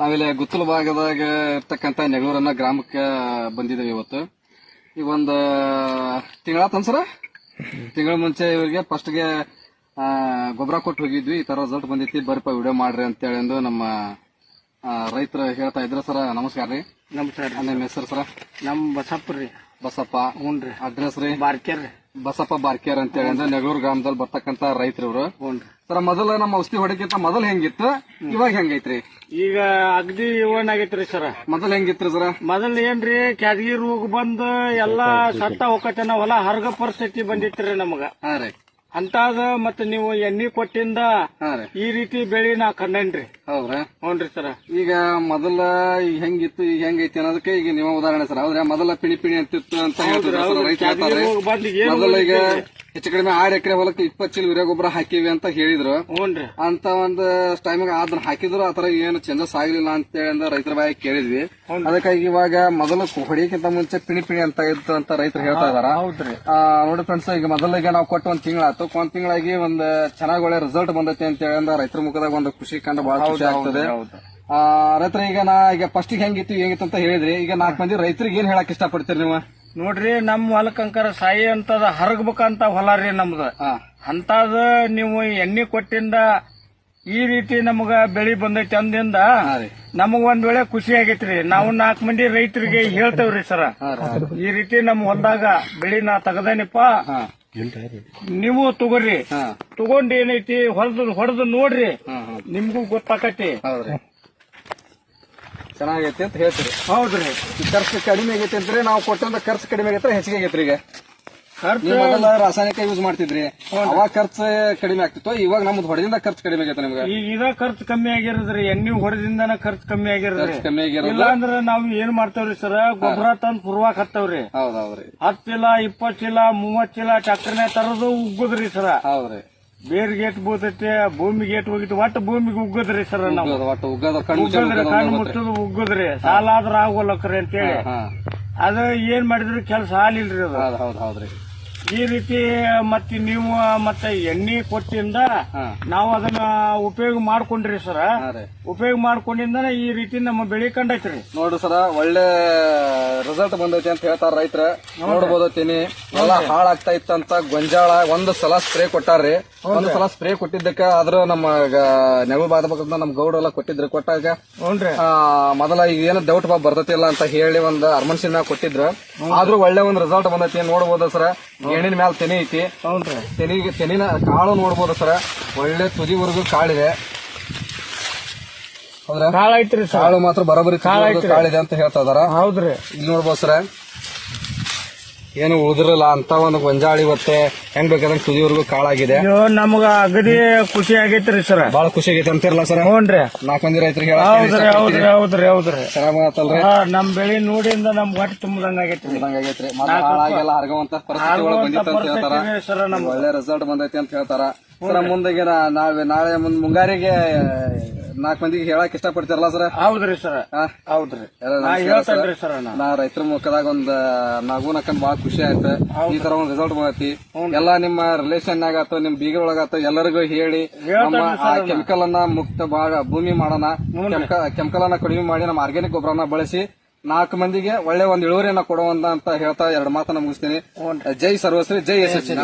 ನಾವಿಲ್ಲಿ ಗುತ್ತಲ ಭಾಗದಾಗ ಇರ್ತಕ್ಕಂಥ ನೆಗಳೂರನ್ನ ಗ್ರಾಮಕ್ಕೆ ಬಂದಿದ್ದೇವೆ ಇವತ್ತು. ಈ ಒಂದು ತಿಂಗಳ ಸರ? ತಿಂಗಳ ಮುಂಚೆ ಇವರಿಗೆ ಫಸ್ಟ್ಗೆ ಗೊಬ್ಬರ ಕೊಟ್ಟು ಹೋಗಿದ್ವಿ. ಈ ತರ ರಿಸಲ್ಟ್ ಬಂದಿತ್ತು. ಬರ್ಪ ವಿಡಿಯೋ ಮಾಡ್ರಿ ಅಂತೇಳಿ ಅಂದು ನಮ್ಮ ರೈತರು ಹೇಳ್ತಾ ಇದ್ರ ಸರ. ನಮಸ್ಕಾರ ರೀ. ನಮಸ್ಕಾರ ನಿಮ್ಮ ಹೆಸರು ಸರ? ನಮ್ಮ ಬಸಪ್ಪ ರೀ. ಬಸಪ್ಪ. ಹ್ಞೂ ರೀ ಅಡ್ರೆಸ್ ರೀ? ಬಾರ್ಕೇರ್ ರೀ. ಬಸಪ್ಪ ಬಾರ್ಕಿಯರ್ ಅಂತೇಳಿ ಅಂದ್ರೆ ನೆಗಳೂರು ಗ್ರಾಮದಲ್ಲಿ ಬರ್ತಕ್ಕಂತ ರೈತರು ಇವ್ರು ಹ್ಞೂನ್ರಿ. ಸರ ಮೊದಲ ನಮ್ಮ ಔಷಧಿ ಹೊಡಕ್ಕಿಂತ ಮೊದಲು ಹೆಂಗಿತ್ತು? ಇವಾಗ ಹೆಂಗೈತ್ರಿ? ಈಗ ಅಗ್ದಿ ಇವನ್ ಆಗೈತ್ರಿ ಸರ. ಮೊದಲು ಹೆಂಗಿತ್ರಿ ಸರ? ಮೊದಲ್ ಏನ್ರಿ ಕ್ಯಾದಗಿ ರೋಗ ಬಂದು ಎಲ್ಲಾ ಸತ್ತ ಹೋಗತನ ಹೊಲ ಹರ್ಗ ಪರಿಸ್ಥಿತಿ ಬಂದಿತ್ರಿ ನಮಗ. ಹಾ ರೀ. ಅಂತಾದ ಮತ್ತ ನೀವು ಎಣ್ಣಿ ಕೊಟ್ಟಿಂದ ಹಾ ರೀ. ಈ ರೀತಿ ಬೆಳಿ ನಾ ಕಂಡೇನ್ರಿ. ಹೌದ್ರಾ? ಹ್ಞೂನ್ರಿ ಸರ. ಈಗ ಮೊದಲ ಈಗ ಹೆಂಗಿತ್ತು ಈಗ ಹೆಂಗೈತಿ ಅನ್ನೋದಕ್ಕೆ ಈಗ ನೀವು ಉದಾಹರಣೆ ಸರ್. ಹೌದ್ರಾ? ಮೊದಲ ಪಿಣಿ ಪಿಣಿ ಅಂತಿತ್ತು ಅಂತ ರೈತ ಹೇಳ್ತಾರೆ. ಮೊದಲ ಈಗ ಹೆಚ್ಚು ಕಡಿಮೆ ಆರ್ ಎಕರೆ ಹೊಲಕ್ಕೆ ಇಪ್ಪತ್ತು ಚೀಲ ಯೂರಿಯಾ ಗೊಬ್ಬರ ಹಾಕಿವಿ ಅಂತ ಹೇಳಿದ್ರು. ಹ್ಞೂನ್ರಿ ಅಂತ ಒಂದು ಟೈಮಿಗೆ ಅದನ್ನ ಹಾಕಿದ್ರು ಆತರ ಏನು ಚೇಂಜಸ್ ಆಗಲಿಲ್ಲ ಅಂತ ಹೇಳಿ ರೈತರ ಬಾಯಿ ಕೇಳಿದ್ವಿ. ಅದಕ್ಕಾಗಿ ಇವಾಗ ಮೊದಲು ಹೊಡಿಯಕ್ಕಿಂತ ಮುಂಚೆ ಪಿಣಿ ಪಿಣಿ ಅಂತ ಇತ್ತು ಅಂತ ರೈತರು ಹೇಳ್ತಾ ಇದಾರ. ಹೌದ್ರಿ. ಆ, ನೋಡಿ ಫ್ರೆಂಡ್ಸ್ ಈಗ ಮೊದಲಿಗೆ ನಾವು ಕೊಟ್ಟು ಒಂದ್ ತಿಂಗಳಾಯ್ತು ಒಂದ್ ತಿಂಗಳಾಗಿ ಒಂದ್ ಚೆನ್ನಾಗಿ ಒಳ್ಳೆ ರಿಸಲ್ಟ್ ಬಂದೈತಿ ಅಂತ ಹೇಳಿ ರೈತರ ಮುಖದಾಗ ಒಂದು ಖುಷಿ ಕಂಡು ಬಹಳ ಖುಷಿ ಆಗ್ತದೆ. ಆ, ರೈತರ ಈಗ ನಾ ಈಗ ಫಸ್ಟ್ ಹೆಂಗಿತ್ತು ಹೆಂಗಿತ್ತು ಅಂತ ಹೇಳಿದ್ರಿ. ಈಗ ನಾಲ್ಕು ಮಂದಿ ರೈತರಿಗೆ ಏನ್ ಹೇಳಕ್ ಇಷ್ಟಪಡ್ತೀರಿ ನೀವು? ನೋಡ್ರಿ ನಮ್ ಹೊಲಕ್ಕಂಕರ ಸಾಯಿ ಅಂತದ ಹರಗ್ಬೇಕಂತ ಹೊಲ ರೀ ನಮ್ದು. ಅಂತದ ನೀವು ಎಣ್ಣೆ ಕೊಟ್ಟಿಂದ ಈ ರೀತಿ ನಮಗ ಬೆಳಿ ಬಂದೈತಿ ಅಂದಿಂದ ನಮಗ ಒಂದ್ ವೇಳೆ ಖುಷಿ ಆಗೈತ್ರಿ. ನಾವು ನಾಲ್ಕು ಮಂದಿ ರೈತರಿಗೆ ಹೇಳ್ತೇವ್ರಿ ಸರ. ಈ ರೀತಿ ನಮ್ ಹೊಲ್ದಾಗ ಬೆಳಿ ನಾ ತಗದೇನಿಪ್ಪ? ನೀವು ತಗೋರಿ. ತಗೊಂಡ್ ಏನೈತಿ? ಹೊಲ್ದು ಹೊಡೆದು ನೋಡ್ರಿ. ನಿಮ್ಗೂ ಗೊತ್ತಾಕತಿ. ಚೆನ್ನಾಗೈತಿ ಅಂತ ಹೇಳ್ತೀರಿ. ಹೌದ್ರಿ. ಈ ಖರ್ಚು ಕಡಿಮೆ ಆಗೈತಿ ಅಂದ್ರೆ ನಾವು ಕೊಟ್ಟಂತ ಖರ್ಚು ಕಡಿಮೆ ಆಗೈತೆ ಹೆಚ್ಚಿಗೆ ಆಗೈತ್ರಿ ಈಗ. ಖರ್ಚು ನೀವು ಮೊದಲ ರಾಸಾಯನಿಕ ಯೂಸ್ ಮಾಡ್ತಿದ್ರಿ. ಅವಾಗ ಖರ್ಚು ಕಡಿಮೆ ಆಗ್ತಿತ್ತು ಇವಾಗ ನಮ್ದು ಹೊಡೆದಿಂದ ಖರ್ಚು ಕಡಿಮೆ ಆಗೈತೆ ನಿಮ್ಗೆ. ಈಗ ಇದ ಖರ್ಚು ಕಮ್ಮಿ ಆಗಿರೋದ್ರಿ ಎಣ್ಣೆ ಹೊಡೆದಿಂದನ ಖರ್ಚು ಕಮ್ಮಿ ಆಗಿರೋದ್ರಿ? ಖರ್ಚು ಕಮ್ಮಿ ಆಗಿರೋದು. ಇಲ್ಲ ಅಂದ್ರ ನಾವ್ ಏನ್ ಮಾಡ್ತೇವ್ರಿ ಸರ್ ಗೊಬ್ಬರ ತಂದ್ ಪುರ್ವಾಕ್ ಹತ್ತವ್ರಿ. ಹೌದೌದ್ರಿ ಹತ್ತಿಲ್ಲ ಇಪ್ಪತ್ತಿಲ್ಲ ಚೀಲ ಇಪ್ಪತ್ ಚೀಲ ಮೂವತ್ ಚೀಲ ಟ್ಯಾಕ್ಟರ್ನೇ ತರದು ಉಗ್ಗುದ್ರಿ ಸರ್. ಹೌದ್ರಿ. ಬೇರ್ ಗೇಟ್ ಬೂತೈತಿ ಭೂಮಿ ಗೇಟ್ ಹೋಗಿತ್ತು ಒಟ್ಟು ಭೂಮಿಗೆ ಉಗ್ಗದ್ರಿ ಸರ್ ನಾವು. ಉಗ್ಗದ ಒಟ್ಟು ಉಗ್ಗದ್ರಿ ಉಗ್ಗದ ಕಣ್ಣು ಮುಚ್ಚೋದು ಉಗ್ಗದ್ರಿ. ಸಾಲ ಆದ್ರ ಆಗೋಲಕ್ರಿ ಅಂತೇಳಿ. ಅದ ಏನ್ ಮಾಡಿದ್ರು ಕೆಲಸ ಆಲಿಲ್ರಿ ಅದು. ಹೌದ್ ಹೌದ್ ಹೌದ್ರಿ. ಈ ರೀತಿ ಮತ್ತೆ ನೀವು ಮತ್ತೆ ಎಣ್ಣೆ ಕೊಟ್ಟಿಂದ ನಾವು ಅದನ್ನ ಉಪಯೋಗ ಮಾಡ್ಕೊಂಡ್ರಿ ಸರ. ಉಪಯೋಗ ಮಾಡ್ಕೊಂಡಿಂದ ಈ ರೀತಿ ನಮ್ಮ ಬೆಳಿ ಕಂಡೈತ್ರಿ. ನೋಡ್ರಿ ಸರ ಒಳ್ಳೆ ರಿಸಲ್ಟ್ ಬಂದೈತಿ ಅಂತ ಹೇಳ್ತಾರ ರೈತರ. ನೋಡ್ಬೋದು ತಿನಿ ಎಲ್ಲ ಹಾಳಾಗ್ತಾ ಇತ್ತಂತ ಗೊಂಜಾಳ ಒಂದು ಸಲ ಸ್ಪ್ರೇ ಕೊಟ್ಟಾರ್ರಿ. ಒಂದ್ ಸಲ ಸ್ಪ್ರೇ ಕೊಟ್ಟಿದ್ದಕ್ಕ ಆದ್ರ ನಮ್ಮ ನೆಗು ಬಾದಬೇಕಂತ ನಮ್ ಗೌಡ ಎಲ್ಲ ಕೊಟ್ಟಿದ್ರು. ಕೊಟ್ಟಾಗ ಆ, ಮೊದಲ ಈಗ ಏನು ಡೌಟ್ ಬಾ ಬರ್ತತಿಲ್ಲ ಅಂತ ಹೇಳಿ ಒಂದ್ ಅರ್ಮನ್ಸಿನ ಕೊಟ್ಟಿದ್ರು. ಆದ್ರೂ ಒಳ್ಳೆ ಒಂದ್ ರಿಸಲ್ಟ್ ಬಂದೈತಿ ನೋಡ್ಬೋದು ಸರ? ಎಣ್ಣಿನ ಮ್ಯಾಲ ತೆನಿ ಐತಿ. ಹೌನ್ರಿ ತೆನಿಗೆ ತೆನಿನ ಕಾಳು ನೋಡ್ಬೋದು ಸರ. ಒಳ್ಳೆ ತುದಿವರೆಗೂ ಕಾಳಿದೆ. ಹೌದ್ರಾ? ಕಾಳ ಐತ್ರಿ ಸರ್. ಕಾಳು ಮಾತ್ರ ತುದಿವರೆಗೂ ಕಾಳಿದೆ ಅಂತ ಹೇಳ್ತಾ ಇದಾರ. ಹೌದ್ರಿ. ಇಲ್ಲಿ ನೋಡ್ಬೋದು ಸರ. ಏನು ಉಳಿದಿರಲ್ಲ ಅಂತ ಒಂದು ಗೊಂಜಾಳಿ ಇವತ್ತೆ ಹೆಂಗ್ ಬೇಕಾದಂಗ್ ತುದಿವರೆಗೂ ಕಾಳಾಗಿದೆ. ಅಯ್ಯೋ ನಮಗ ಅಗದಿ ಖುಷಿ ಆಗೈತ್ರಿ ಸರ್. ಬಹಳ ಖುಷಿ ಆಗೈತೆ ಅಂತಿರಲ್ಲ ಸರ್? ಹ್ಞೂನ್ರಿ ನಾಲ್ಕು ಮಂದಿ ರೈತರಿಗೆ ಹೌದ್ರಿ ಹೌದ್ರಿ ಹೌದ್ರಿ ಹೌದ್ರಿ. ಚೆನ್ನಾಗ್ ಆತಲ್ರಿ ಹಾ, ನಮ್ ಬೆಳಿ ನೋಡಿಂದ ನಮ್ ಹೊಟ್ಟೆ ತುಂಬದಂಗ ಆಗೈತ್ರಿ. ಆಗೈತ್ರಿ. ಮತ್ತೆ ಹಾಳಾಗೆಲ್ಲ ಹರಗುವಂತ ಪರಿಸ್ಥಿತಿ ಒಳಗ್ ಬಂದಿತ್ತು ಅಂತ ಹೇಳ್ತಾರ. ಸರ್ ನಮ್ ಒಳ್ಳೆ ರಿಸಲ್ಟ್ ಬಂದೈತಿ ಅಂತ ಹೇಳ್ತಾರ. ಸರ ಮುಂದಗಿನ ನಾವ್ ನಾಳೆ ಮುಂದ್ ಮುಂಗಾರಿಗೆ ನಾಲ್ಕು ಮಂದಿಗೆ ಹೇಳಕ್ ಇಷ್ಟಪಡ್ತಿರಲ್ಲ ಸರ್ ಹೌದ್ರಿ ಸರ್? ಹೌದ್ರಿ. ನಾ ಸರ್. ಹೇಳ್ತೇನ್ರಿ ಸರ್ ನಾ ರೈತರ ಮುಖದಾಗ ಒಂದ್ ನಗು ನಕ್ಕಂಡ್ ಬಾಳ ಖುಷಿ ಆಯ್ತು. ಈ ತರ ಒಂದ್ ರಿಸಲ್ಟ್ ಬಂದೈತಿ. ಎಲ್ಲಾ ನಿಮ್ಮ ರಿಲೇಷನ್ ಅಥವಾ ನಿಮ್ ಬೀಗ ಒಳಗಾತು ಎಲ್ಲರಿಗೂ ಹೇಳಿ ನಮ್ಮ ಆ ಕೆಮಿಕಲ್ ಅನ್ನ ಮುಕ್ತ ಬಾಳ ಭೂಮಿ ಮಾಡೋಣ. ಕೆಮಿಕಲ್ ಅನ್ನ ಕಡಿಮೆ ಮಾಡಿ ನಮ್ಮ ಆರ್ಗ್ಯಾನಿಕ್ ಗೊಬ್ಬರನ ಬಳಸಿ ನಾಲ್ಕು ಮಂದಿಗೆ ಒಳ್ಳೆ ಒಂದ್ ಇಳುವರಿಯನ್ನ ಕೊಡುವಂತ ಅಂತ ಹೇಳ್ತಾ ಎರಡು ಮಾತನ್ನ ಮುಗಿಸ್ತೀನಿ. ಜೈ ಸರ್ವಶ್ರೀ ಜೈ ಯಶಸ್ವಿ.